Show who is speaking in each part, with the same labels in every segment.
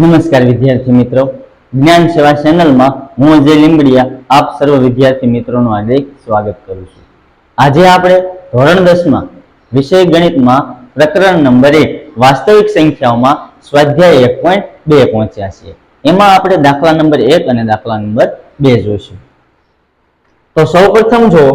Speaker 1: નમસ્કાર વિદ્યાર્થી મિત્રો. જ્ઞાન સેવા ચેનલમાં હું અજય લીંબડિયા, આપ સર્વ વિદ્યાર્થી મિત્રોનું હાર્દિક સ્વાગત કરું છું. આજે આપણે ધોરણ દસમાં વિષય ગણિતમાં પ્રકરણ નંબર એક વાસ્તવિક સંખ્યાઓમાં સ્વાધ્યાય એક પોઈન્ટ બે પહોંચ્યા છીએ. એમાં આપણે દાખલા નંબર એક અને દાખલા નંબર બે જોઈશું. તો સૌપ્રથમ જો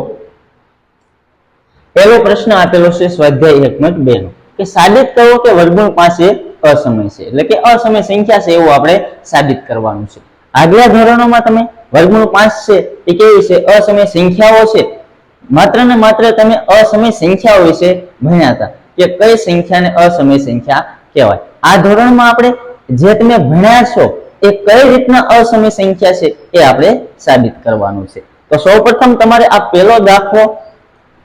Speaker 1: પહેલો પ્રશ્ન આપેલો છે સ્વાધ્યાય એક પોઈન્ટ બે નો. કે સાબિત કરો કે વર્ગમૂળ પાસે અસમય છે. એટલે કે અસમય સંખ્યા છે એવું આપણે સાબિત કરવાનું છે. આગલા ધોરણોમાં તમે વર્ગમૂળ પાંચ છે એ કેવી છે? અસમય સંખ્યાઓ છે. માત્ર ને માત્ર તમે અસમય સંખ્યાઓ વિશે ભણ્યા હતા. કે કઈ સંખ્યાને અસમય સંખ્યા કહેવાય? આ ધોરણમાં આપણે જે તમે ભણ્યા છો એ કઈ રીતના અસમય સંખ્યા છે એ આપણે સાબિત કરવાનું છે. તો સૌપ્રથમ તમારે આ પહેલો દાખલો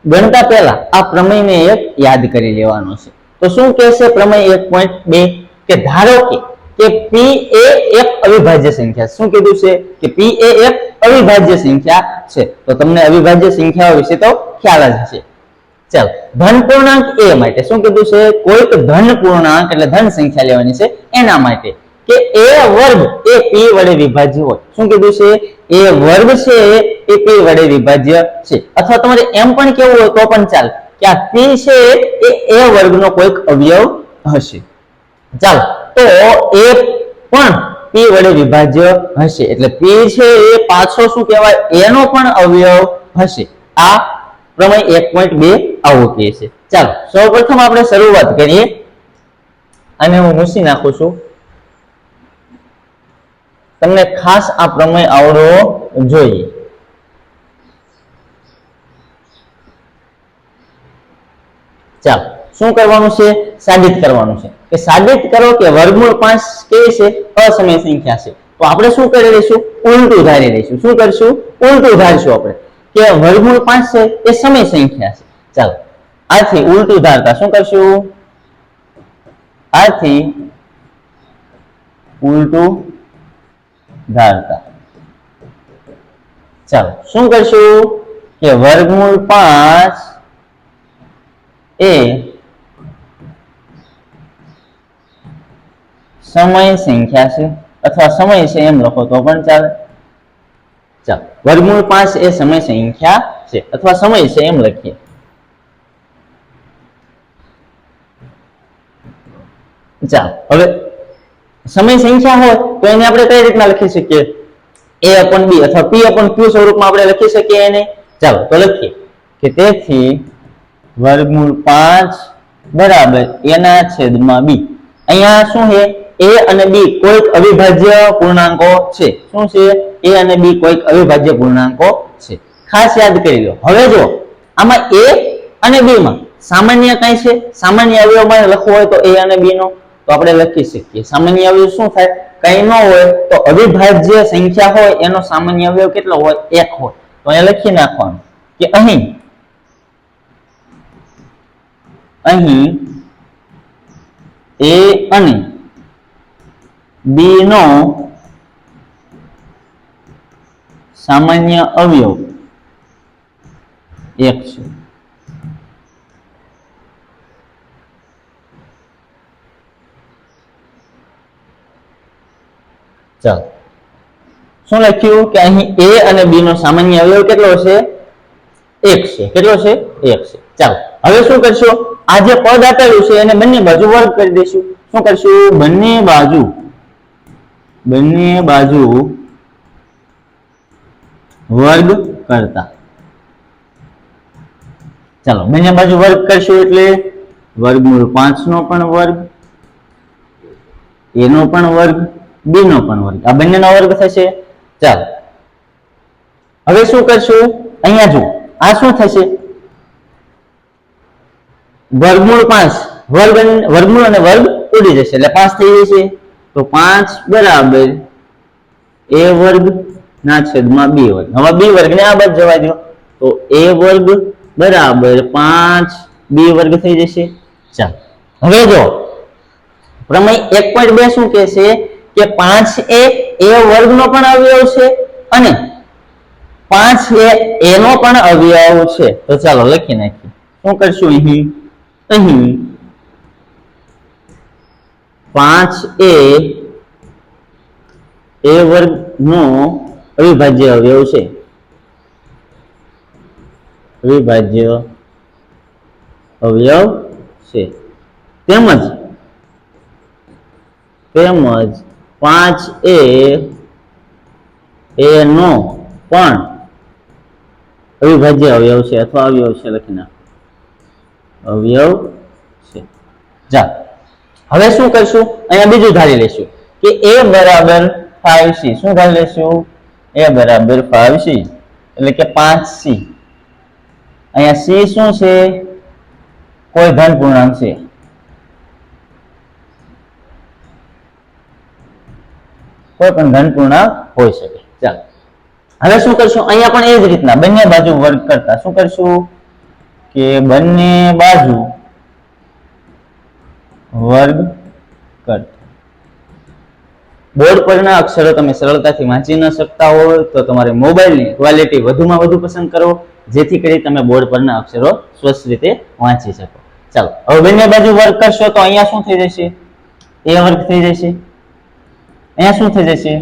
Speaker 1: ગણતા પહેલા આ પ્રમેયને એક યાદ કરી લેવાનો છે. તો શું કહેશે પ્રમેય એક પોઈન્ટ બે? કે ધારો કે કે પી એ એક અવિભાજ્ય સંખ્યા શું કીધું છે? કે પી એ એક અવિભાજ્ય સંખ્યા છે. તો તમને અવિભાજ્ય સંખ્યાઓ વિશે તો ખ્યાલ જ હશે. ચાલો, ધન પૂર્ણાંક એ માટે શું કીધું છે? કોઈક ધન પૂર્ણાંક એટલે ધન સંખ્યા લેવાની છે એના માટે. કે એ વર્ગ એ પી વડે વિભાજ્ય હોય. શું કીધું છે? એ વર્ગ છે એ પી વડે વિભાજ્ય છે. અથવા તમારે એમ પણ કેવું હોય તો પણ ચાલે. કે આ p છે એ એ વર્ગનો કોઈક અવયવ હશે. ચાલો, તો એ પણ p વડે વિભાજ્ય હશે. એટલે p છે એ પાછો શું કહેવાય? એનો પણ અવયવ હશે. આ પ્રમેય એક પોઈન્ટ બે આવો કહે છે. ચાલો, સૌપ્રથમ આપણે શરૂઆત કરીએ. અને હું મૂસી નાખું છું. તમને ખાસ આ પ્રમેય આવડવો જોઈએ. ચાલો, શું કરવાનું છે? સાબિત કરવાનું છે. કે સાબિત કરો કે વર્ગમૂળ પાંચ કેવી છે? અસમય સંખ્યા છે. તો આપણે શું કરી લઈશું? ઉલટું ધારી લઈશું. શું કરીશું? ઉલટું ધારશું આપણે. કે વર્ગમૂળ પાંચ છે એ સમય સંખ્યા છે. ચાલો, આથી ઉલટું ધારતા શું કરશું? આથી ઉલટું ધારતા. ચાલો, શું કરશું? કે વર્ગમૂળ પાંચ એ સમય સંખ્યા છે અથવા સમય છે એમ લખો તો પણ ચાલે. ચાલો. વર્ગમૂળ પાંચ એ સમય સંખ્યા છે અથવા સમય છે એમ લખીએ. ચાલો. હવે સમય સંખ્યા હોય તો એને આપણે કઈ રીતના લખી શકીએ? એ અપન બી અથવા પી અપન ક્યુ સ્વરૂપમાં આપણે લખી શકીએ એને? ચાલો તો લખીએ કે તેથી વર્ગમૂળ પાંચ બરાબર એના છેદમાં બી. અહીંયા શું છે? એ અને બી કોઈક અવિભાજ્ય પૂર્ણાંકો છે. શું છે? એ અને બી કોઈક અવિભાજ્ય પૂર્ણાંકો છે. ખાસ યાદ કરી લો. હવે જો, આમાં એ અને બી માં સામાન્ય કઈ છે? સામાન્ય અવયવમાં લખવું હોય તો એ અને બી નો તો આપણે લખી શકીએ. સામાન્ય અવયવ શું થાય? કઈ ન હોય તો અવિભાજ્ય સંખ્યા હોય, એનો સામાન્ય અવયવ કેટલો હોય? એક હોય. તો અહીંયા લખી નાખવાનું કે અહીં અહીં એ અને બી નો સામાન્ય અવયવ એક છે. ચાલો. શું લખ્યું? કે અહીં એ અને બી નો સામાન્ય અવયવ કેટલો છે એક છે. કેટલો છે? એક છે. ચાલો. હવે શું કરશો? આ જે પદ આપેલું છે એને બંને બાજુ વર્ગ કરી દઈશું. શું કરશું? બંને બાજુ. બંને બાજુ વર્ગ કરતા. ચાલો, બંને બાજુ વર્ગ કરશું એટલે વર્ગમૂળ પાંચ નો પણ વર્ગ, એનો પણ વર્ગ બી નો પણ વર્ગ. આ બંનેનો વર્ગ થશે. ચાલો. હવે શું કરશું? અહીંયા જુઓ. આ શું થશે? વર્ગમૂળ પાંચ. વર્ગ વર્ગમૂળ અને વર્ગ ઉડી જશે. એટલે પાંચ થઈ જશે. તો પાંચ બરાબર એ વર્ગ ના છેદમાં બી વર્ગ હવે બી વર્ગ ને આ બાજુ જવા દો. તો એ વર્ગ બરાબર પાંચ. બી વર્ગ થઈ જશે ચાલો હવે જો પ્રમેય એક પોઈન્ટ બે શું કહે છે? કે પાંચ એ એ વર્ગનો પણ અવયવ છે અને પાંચ એ એનો પણ અવયવ છે. તો ચાલો લખી નાખીએ. શું કરશું અહીં? અહીં પાંચ એ એ વર્ગ નો અવિભાજ્ય અવયવ છે. અવિભાજ્ય અવયવ છે. તેમજ તેમજ પાંચ એ એ નો પણ અવિભાજ્ય અવયવ છે અથવા અવયવ છે લખી નાખો અવયવ છે. જા. હવે શું કરશું? અહીંયા બીજું ધારી લેશું કે એ બરાબર 5c શું ધારી લેશું એ બરાબર 5c એટલે કે પાંચ સી અહીંયા સી શું છે? કોઈ ધન પૂર્ણાંક છે. કોઈ પણ ધન પૂર્ણાંક હોઈ શકે. ચાલો હવે શું કરશું? અહીંયા પણ એ જ રીતના, બંને બાજુ વર્ગ કરતા શું કરશું? કે બંને બાજુ વર્ગ કરતા બોર્ડ પરના અક્ષરો તમે સરળતાથી વાંચી ન શકતા હોય તો તમારે મોબાઈલની ક્વોલિટી વધુમાં વધુ પસંદ કરો, જેથી કરી તમે બોર્ડ પરના અક્ષરો સ્વચ્છ રીતે વાંચી શકો. ચાલો, હવે બંને બાજુ વર્ગ કરશો તો અહીંયા શું થઈ જશે? એ વર્ગ થઈ જશે. અહીંયા શું થઈ જશે?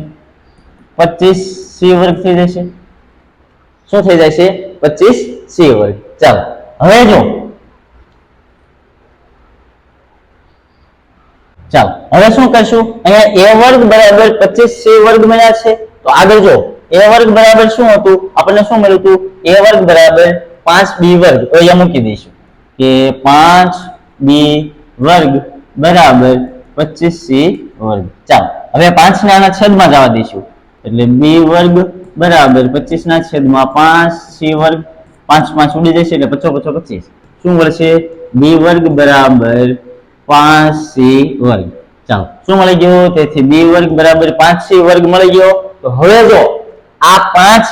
Speaker 1: પચીસ સી વર્ગ થઈ જશે. શું થઈ જશે? પચીસ સી વર્ગ. ચાલો. હવે જો. ચાલો, હવે શું કરશું? અહીંયા a વર્ગ બરાબર પચીસ સી વર્ગ મળ્યા છે. તો આગળ જો a વર્ગ બરાબર શું હતું? આપણને શું મળ્યું હતું? a વર્ગ બરાબર 5b વર્ગ. તો અહીંયા મૂકી દઈશું કે 5b વર્ગ બરાબર 25c વર્ગ. ચાલો, હવે 5 ને આના છેદમાં જવા દઈશું. એટલે b વર્ગ બરાબર 25 ના છેદમાં 5c વર્ગ 5 5 ઉડી જશે એટલે પચો પચો પચીસ. શું મળશે? બી વર્ગ બરાબર પાંચ સી વર્ગ. ચાલો. શું મળી ગયું? તેથી બી વર્ગ બરાબર પાંચ સી વર્ગ મળી ગયો. તો હવે જો, આ પાંચ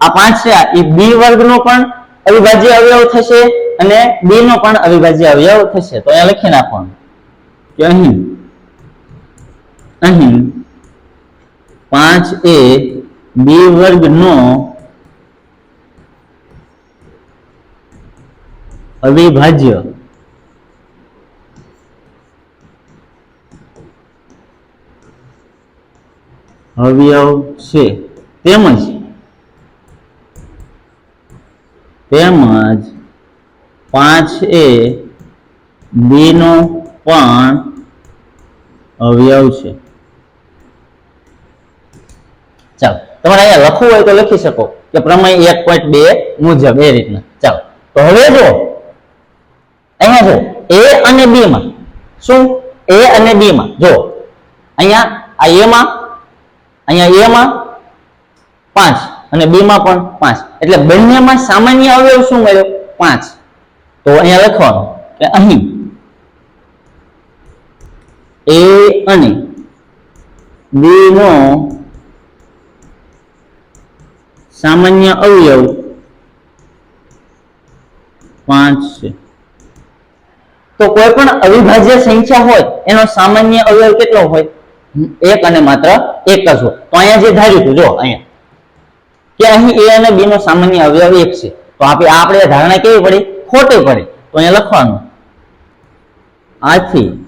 Speaker 1: આ પાંચ છે એ બી વર્ગ નો પણ અવિભાજ્ય અવયવ થશે અને બી નો પણ અવિભાજ્ય અવયવ થશે. તો અહીંયા લખી નાખવાનું. કે અહીં અહીં પાંચ એ બી વર્ગ નો અવિભાજ્ય. અવયવ છે. તેમજ તેમજ પાંચ એ બે નો પણ અવયવ છે. ચાલો, તમારે અહીંયા લખવું હોય તો લખી શકો કે પ્રમેય એક પોઈન્ટ બે મુજબ, એ રીતના. ચાલો, તો હવે જો અહીંયા જો એ અને બી માં. શું? એ અને બી માં. જો, અહીંયા આ એ માં, અહીંયા a માં પાંચ અને b માં પણ પાંચ. એટલે બંનેમાં સામાન્ય અવયવ શું મળ્યો? પાંચ. તો અહીંયા લખવાનું કે અહીં a અને b નો સામાન્ય અવયવ પાંચ છે. તો કોઈ પણ અવિભાજ્ય સંખ્યા હોય, એનો સામાન્ય અવયવ કેટલો હોય? એક અને માત્ર એક જ હોય. તો અહીંયા જે ધાર્યું હતું, જો, અહીંયા. કે અહીં એ અને બી નો સામાન્ય અવયવ એક છે. તો આપણે આપણે ધારણા કેવી પડી? ખોટી પડી. તો અહીંયા લખવાનું. આથી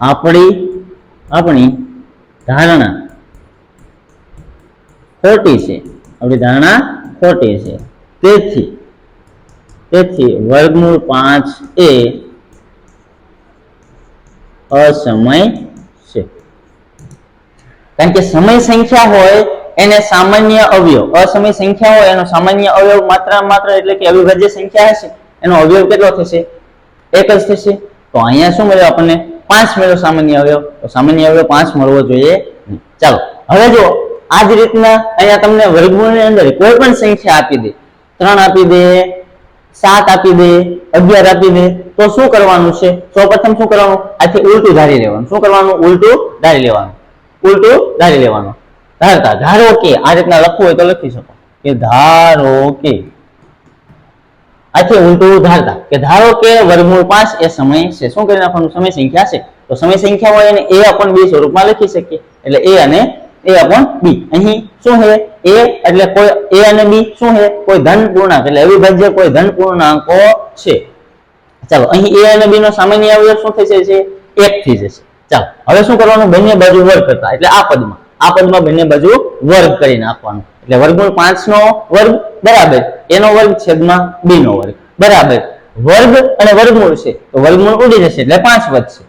Speaker 1: આપણી આપણી ધારણા ખોટી છે. આપણી ધારણા ખોટી છે. તેથી તેથી વર્ગમૂળ પાંચ એ અસમય છે. કારણ કે સમય સંખ્યા હોય, એને સામાન્ય અવયવ. અસમય સંખ્યા હોય, એનો સામાન્ય અવયવ માત્ર માત્ર એટલે કે અવિભાજ્ય સંખ્યા હશે. એનો અવયવ કેટલો થશે? એક જ થશે. તો અહીંયા શું મળ્યો આપણને? પાંચ મળ્યો સામાન્ય અવયવ. તો સામાન્ય અવયવ પાંચ મળવો જોઈએ ચાલો, હવે જો આ જ રીતના અહીંયા તમને વર્ગમૂળની અંદર કોઈ પણ સંખ્યા આપી દે. ત્રણ આપી દે સાત આપી દે, અગિયાર આપી દે, તો શું કરવાનું છે? સૌ પ્રથમ શું કરવાનું? આથી ઉલટું ધારી લેવાનું. શું કરવાનું? ઉલટું ધારી લેવાનું. ઉલટું ધારી લેવાનું. ધારતા, ધારો કે આ રીતના લખવું હોય તો લખી શકો. કે ધારો કે. આથી ઉલટું ધારતા કે ધારો કે વર્ગમૂળ પાંચ એ સમય છે. શું કરી નાખવાનું? સમય સંખ્યા છે. તો સમય સંખ્યા હોય એને એ અપન બે સ્વરૂપમાં લખી શકીએ. એટલે એ અને a અપન b અહીં શું છે? a એટલે કોઈ a અને b શું છે? કોઈ ધન પૂર્ણાંક. એટલે અવિભાજ્ય કોઈ ધન પૂર્ણાંકો છે. ચાલો, અહીં a અને b નો સામાન્ય અવયવ શું થશે છે? એક થઈ જશે ચાલો, હવે શું કરવાનું? બંને બાજુ વર્ગ કરતા. એટલે આ પદમાં. આ પદમાં બંને બાજુ વર્ગ કરી નાખવાનું. એટલે વર્ગમૂળ પાંચ નો વર્ગ, બરાબર. એનો વર્ગ છેદમાં બી નો વર્ગ. બરાબર. વર્ગ અને વર્ગમૂળ છે. તો વર્ગમૂળ ઉડી જશે એટલે પાંચ વધશે.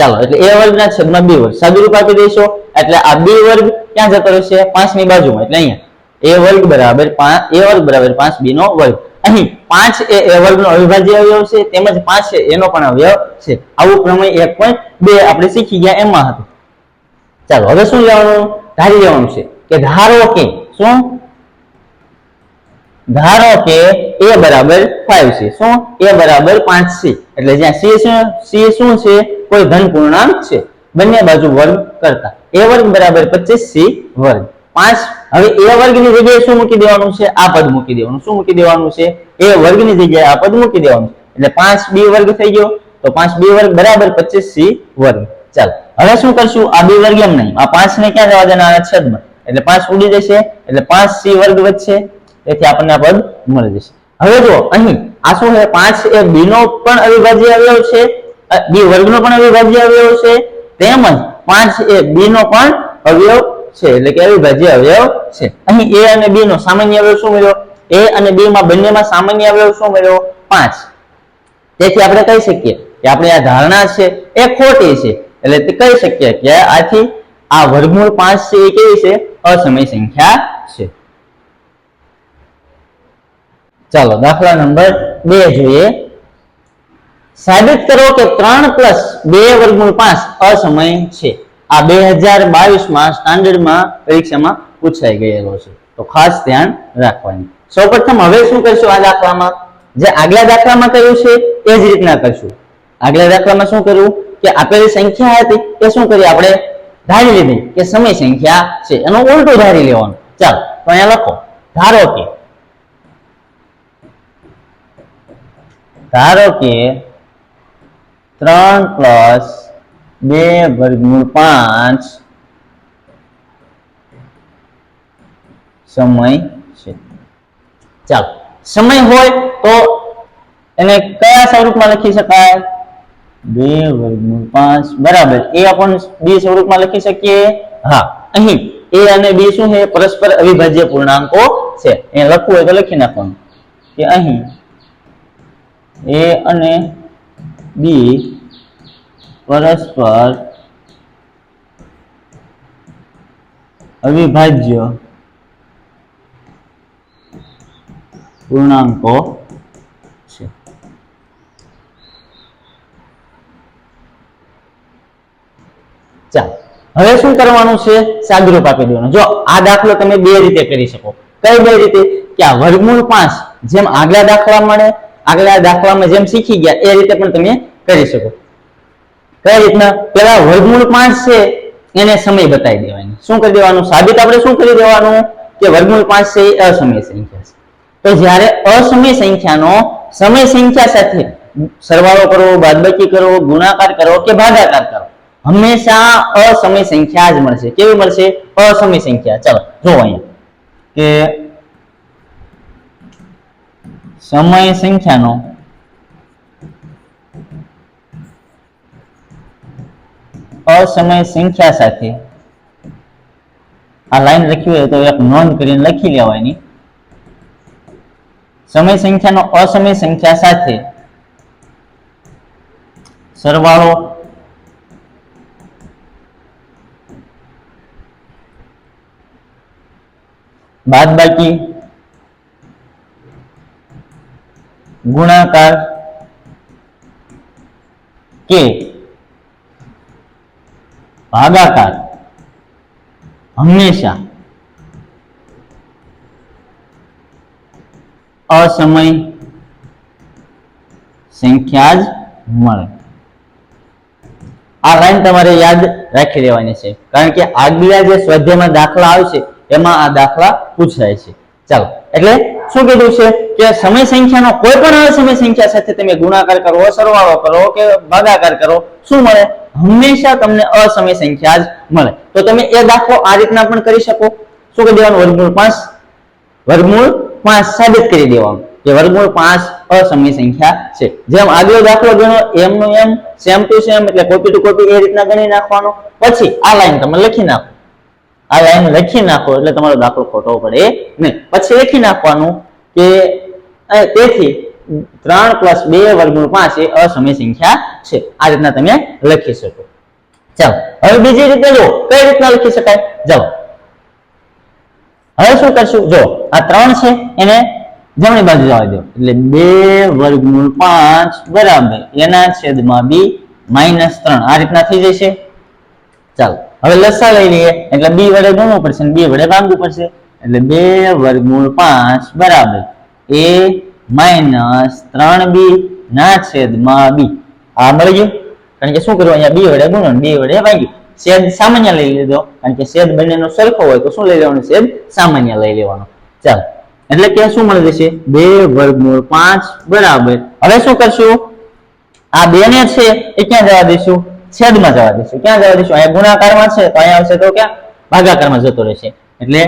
Speaker 1: ચાલો, એટલે એ વર્ગના છેદમાં બી વર્ગ. સાદુરૂપ આપી દઈશું. એટલે આ બી વર્ગ ક્યાં જતો રહેશે? પાંચની બાજુમાં. એટલે અહીંયા. એ વર્ગ બરાબર પાંચ એ વર્ગ બરાબર પાંચ બી નો વર્ગ. અહીં પાંચ એ એ વર્ગનો અવિભાજ્ય અવયવ છે, તેમજ પાંચ છે, એનો પણ અવયવ છે. આવું પ્રમેય એક પોઈન્ટ બે આપણે શીખી ગયા એમાં હતું. ચાલો, હવે શું લેવાનું? ધારી લેવાનું છે કે ધારો કે શું? ધારો કે એ બરાબર ફાઈવ છે. શું? એ બરાબર પાંચ છે. એટલે જ્યાં સી શું સી શું છે? કોઈ ધન પૂર્ણાંક છે. બંને બાજુ વર્ગ કરતા. એ વર્ગ બરાબર પચીસ, સી વર્ગ. પાંચ, હવે એ વર્ગની જગ્યાએ શું મૂકી દેવાનું છે? આ પદ મૂકી દેવાનું. શું મૂકી દેવાનું છે? એ વર્ગની જગ્યાએ આ પદ મૂકી દેવાનું એટલે પાંચ, બી વર્ગ થઈ ગયો. તો પાંચ, બી વર્ગ બરાબર પચીસ, સી વર્ગ. ચાલો. હવે શું કરશું? આ બે વર્ગ એમ નહીં. આ પાંચ ને ક્યાં જવા દેના? આના છેદમાં. એટલે પાંચ ઉડી જશે. એટલે પાંચ, સી વર્ગ વધશે. તેથી આપણને આ પદ મળી જશે. હવે જો અહીં આ શું છે? પાંચ એ બી નો પણ અવિભાજ્ય અવયવ છે. B વર્ગનો પણ અવિભાજ્ય અવયવ છે, તેમજ પાંચ એ બી નો પણ અવયવ છે, એટલે કે અવિભાજ્ય અવયવ છે. અહીં એ અને બી નો સામાન્ય અવયવ શું મળ્યો? એ અને બી માં બંનેમાં સામાન્ય અવયવ શું મળ્યો? પાંચ. તેથી આપણે કહી શકીએ કે આપણી આ ધારણા છે, એ ખોટી છે, એટલે તે કહી શકીએ કે આથી આ વર્ગમૂળ પાંચ છે, એ કેવી છે? અસમય સંખ્યા છે. ચાલો, દાખલા નંબર બે જોઈએ. સાબિત કરો કે ત્રણ પ્લસ બે વર્ગમૂળ પાંચ અસમય છે. આ બે હજાર બાવીસમાં સ્ટાન્ડર્ડમાં પરીક્ષામાં પૂછાઈ ગયેલો છે. તો ખાસ ધ્યાન રાખવાનું. સૌપ્રથમ હવે શું કરશું આ દાખલામાં? જે આગલા દાખલામાં કર્યું છે, એ જ રીતના કરશું. આગલા દાખલામાં શું કર્યું? કે આપેલી સંખ્યા હતી, એ શું કરી આપણે? ધારી લીધી કે સમય સંખ્યા છે. એનો ઉલટો ધારી લેવાનું. ચાલો, તો અહીંયા લખો. ધારો કે ધારો કે ત્રણ પ્લસ બે વર્ગમૂળ પાંચ સમય છે. ચાલો, સમય હોય તો એને કયા સ્વરૂપમાં લખી શકાય? બે વર્ગમૂળ પાંચ, બરાબર. એ આપણે બી સ્વરૂપમાં લખી શકીએ? હા, અહીં એ અને બી શું છે? પરસ્પર અવિભાજ્ય પૂર્ણાંકો છે. એ લખવું હોય તો લખી નાખવાનું. કે અહીં એ અને બી પરસ્પર અવિભાજ્ય પૂર્ણાંકો છે. ચાલો, હવે શું કરવાનું છે? સાદુરૂપ આપી દેવાનું. જો આ દાખલો તમે બે રીતે કરી શકો. કઈ બે રીતે? કે આ વર્ગમૂળ પાંચ જેમ આગલા દાખલા મળે આગલા દાખલામાં જેમ શીખી ગયા, એ રીતે પણ તમે કરી શકો. કઈ રીતના? પેલા વર્ગમૂળ પાંચ છે, એને સમય બતાવી દેવાનો. શું કરી દેવાનું? સાબિત આપણે શું કરી દેવાનું? કે વર્ગમૂળ પાંચ છે, એ અસમય સંખ્યા છે. તો જ્યારે અસમય સંખ્યાનો સમય સંખ્યા સાથે સરવાળો કરવો બાદબાકી કરવો ગુણાકાર કરવો કે ભાગાકાર કરો, હંમેશા અસમય સંખ્યા જ મળશે. કેવી મળશે? અસમય સંખ્યા. ચાલો, જો અહીંયા. કે સમય સંખ્યાનો. અસમય સંખ્યા સાથે. આ લાઈન લખી હોય તો એક નોંધ કરીને લખી લેવાની. સમય સંખ્યાનો અસમય સંખ્યા સાથે. સરવાળો. બાદબાકી. ગુણાકાર કે ભાગાકાર હંમેશા અસમય સંખ્યા જ મળે. આ લાઈન તમારે યાદ રાખી લેવાની છે. કારણ કે આગલા જે સ્વાધ્યાયમાં દાખલા આવશે, એમાં આ દાખલા પૂછાય છે. ચાલો, એટલે શું કીધું છે? કે સમય સંખ્યાનો કોઈ પણ અસમય સંખ્યા સાથે તમે ગુણાકાર કરો, સરવાળો કરો કે ભાગાકાર કરો, શું મળે? હંમેશા તમને અસમય સંખ્યા જ મળે. તો તમે એ દાખલો આ રીતના પણ કરી શકો. શું કરી દેવાનું? વર્ગમૂળ પાંચ. વર્ગમૂળ પાંચ સાબિત કરી દેવાનું કે વર્ગમૂળ પાંચ અસમય સંખ્યા છે. જેમ આગલો દાખલો ગણો એમનું એમ સેમ ટુ સેમ એટલે કોપી ટુ કોપી એ રીતના ગણી નાખવાનો. પછી આ લાઈન તમે લખી નાખો. આ લાઈન લખી નાખો એટલે તમારો દાખલો ખોટો પડે નહીં. પછી લખી નાખવાનું કે તેથી ત્રણ પ્લસ બે વર્ગમૂળ પાંચ એ અસમય સંખ્યા છે. આ રીતના તમે લખી શકો. ચાલો, હવે બીજી રીતે જો કઈ રીતના લખી શકાય? જાઓ. હવે શું કરશું? જો આ ત્રણ છે, એને જમણી બાજુ જવા દો. એટલે બે વર્ગમૂળ પાંચ બરાબર. એના છેદમાં બી માઇનસ ત્રણ. આ રીતના થઈ જશે. ચાલો. હવે લસા લઈ લઈએ એટલે બી વડે ગુણવું પડશે અને બી વડે ભાગવું પડશે. એટલે બે વર્ગમૂળ પાંચ બરાબર. એ માઇનસ ત્રણ બી ના છેદમાં બી. આ મળી ગયું? કારણ કે શું કરવું? અહીંયા બી વડે ગુણો બી વડે ભાગ્યું. છેદ સામાન્ય લઈ લીધો. કારણ કે છેદ બંનેનો સરખો હોય તો શું લઈ લેવાનું? છેદ સામાન્ય લઈ લેવાનો. ચાલો. એટલે કે શું મળી જશે? બે વર્ગમૂળ પાંચ બરાબર. હવે શું કરશું? આ બે ને છે એ ક્યાં જવા દઈશું છેદમાં જવા દઈશું. ક્યાં જવા દઈશું? અહીંયા ગુણાકારમાં છે, તો અહીંયા આવશે તો ક્યાં? ભાગાકારમાં જતો રહેશે. એટલે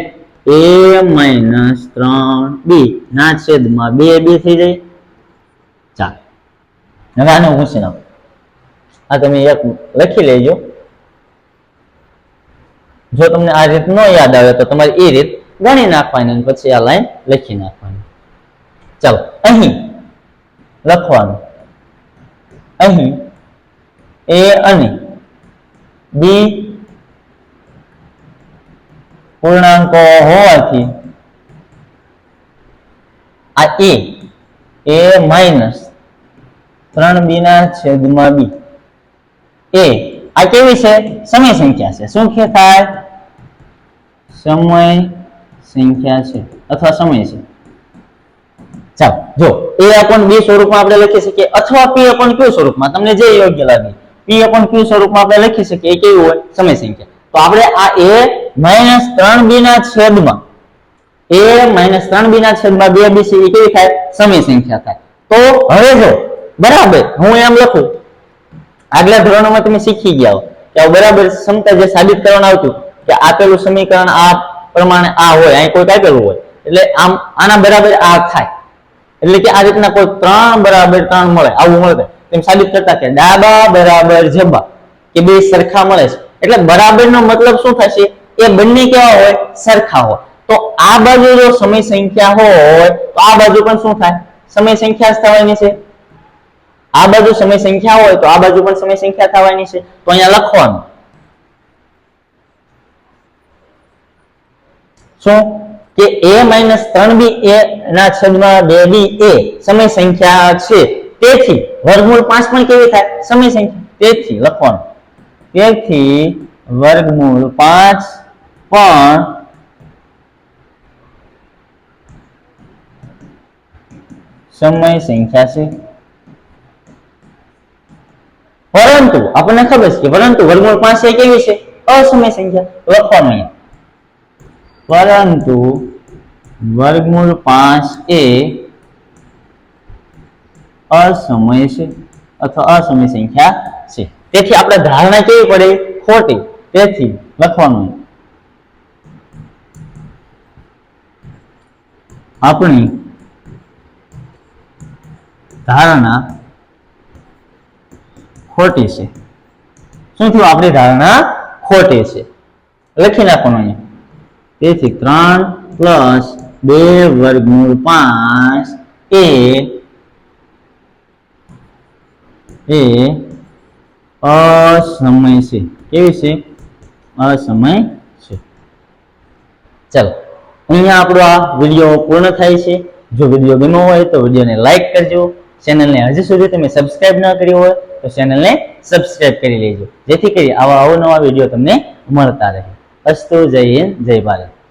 Speaker 1: a માઇનસ ત્રણ બી. ના છેદમાં બે બી થઈ જાય. ચાલ. હવે આને હું નાખો આ તમે એક લખી લેજો. જો તમને આ રીત ન યાદ આવે તો તમારે એ રીત ગણી નાખવાની પછી આ લાઈન લખી નાખવાની. ચાલો. અહીં લખવાનું. અહીં એ અને બી પૂર્ણાંકો હોવાથી આ એ એ માઇનસ ત્રણ બી ના છેદમાં બી એ આ કેવી છે? સમય સંખ્યા છે. શું થાય સમય સંખ્યા છે અથવા સમય છે. ચાલો, જો એ અપોન બી સ્વરૂપમાં આપણે લખી શકીએ અથવા પી અપોન ક્યુ સ્વરૂપમાં. તમને જે યોગ્ય લાગે. પી અપોન ક્યુ સ્વરૂપમાં આપણે લખી શકીએ કેવું હોય? સમય સંખ્યા. તો આપણે આ એ માઇનસ ત્રણ બી ના છેદમાં, એ માઇનસ ત્રણ બી ના છેદમાં બે બી એ કેવી થાય? સમય સંખ્યા થાય. તો હવે જો, બરાબર, હું એમ લખું, આગલા ધોરણોમાં તમે શીખી ગયા હો કે બરાબર ક્ષમતા જે સાબિત કરવાનું આવતું, કે આપેલું સમીકરણ આ પ્રમાણે આ હોય, અહીં કોઈ આપેલું હોય, એટલે આમ આના બરાબર આ થાય. એટલે કે આ રીતના કોઈ ત્રણ બરાબર ત્રણ મળે, આવું મળે. તેમ સાબિત કરતા કે ડાબા બરાબર જબા કે બે સરખા મળે છે. એટલે બરાબરનો મતલબ શું થશે? એ બંને કેવા હોય? સરખા હોય. તો આ બાજુ જો સમય સંખ્યા હોય, તો આ બાજુ પણ શું થાય? સમય સંખ્યા થવાની છે. આ બાજુ સમય સંખ્યા હોય, તો આ બાજુ પણ સમય સંખ્યા થવાની છે. તો અહીંયા લખવાનું. શું? કે a માઇનસ ત્રણ બી એ ના બે બી એ સમય સંખ્યા છે. તેથી વર્ગમૂળ પાંચ પણ કેવી થાય? સમય સંખ્યા. તેથી લખવાનું. તેથી વર્ગમૂળ પાંચ પણ સમય સંખ્યા છે. પરંતુ, આપણને ખબર છે પરંતુ વર્ગમૂળ પાંચ એ કેવી છે? અસમય સંખ્યા. લખવાનું પરંતુ વર્ગમૂળ પાંચ એ અસમય છે અથવા અસમય સંખ્યા છે. તેથી આપણે ધારણા કેવી પડે? ખોટી. તેથી લખવાનું આપણી ધારણા ખોટી છે. શું થયું? આપણી ધારણા ખોટી છે. લખી નાખવાનું અહીંયા. તેથી ત્રણ પ્લસ બે વર્ગમૂળ પાંચ એ એ અસમય છે. કેવી છે? અસમય છે. ચાલો અહીંયા આપણો આ વીડિયો પૂર્ણ થાય છે. જો વીડિયો ગમ્યો હોય તો વિડીયોને લાઈક કરજો. ચેનલને હજી સુધી તમે સબસ્ક્રાઇબ ન કરી હોય તો ચેનલને સબસ્ક્રાઇબ કરી લેજો. જેથી કરી આવા અવનવા વીડિયો તમને મળતા રહે. અસ્તુ, જય હિન્દ, જય ભારત.